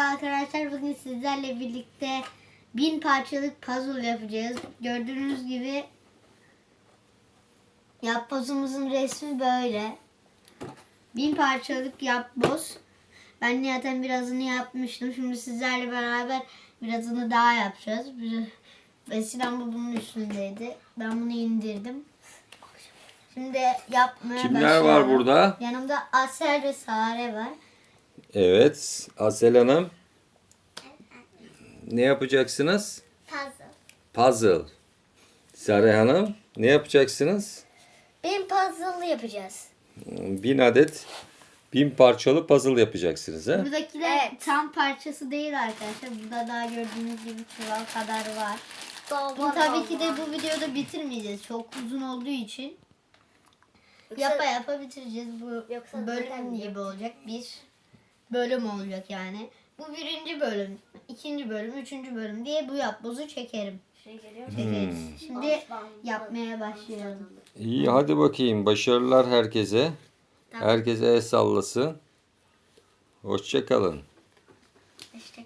arkadaşlar. Bugün sizlerle birlikte bin parçalık puzzle yapacağız. Gördüğünüz gibi yapbozumuzun resmi böyle. Bin parçalık yapboz. Ben zaten birazını yapmıştım. Şimdi sizlerle beraber birazını daha yapacağız. Eskiden bu bunun üstündeydi. Ben bunu indirdim. Şimdi yapmaya Kimler başlayalım. var burada? Yanımda Asel ve Sare var. Evet. Asel Hanım. Ne yapacaksınız? Puzzle. Puzzle. Sare Hanım. Ne yapacaksınız? Bin puzzle yapacağız. Bin adet bin parçalı puzzle yapacaksınız ha? Buradakiler tam parçası değil arkadaşlar. Burada daha gördüğünüz gibi çuval kadar var. Bu tabii ki de bu videoda bitirmeyeceğiz. Çok uzun olduğu için. Yapa yapa bitireceğiz. Bu Yoksa bölüm zaten gibi olacak. Bir bölüm olacak yani. Bu birinci bölüm, ikinci bölüm, üçüncü bölüm diye bu yapbozu çekerim. Şey geliyor. Çekeriz. Şimdi yapmaya başlayalım. İyi hadi bakayım. Başarılar herkese. Herkese el sallasın. Hoşça kalın. İşte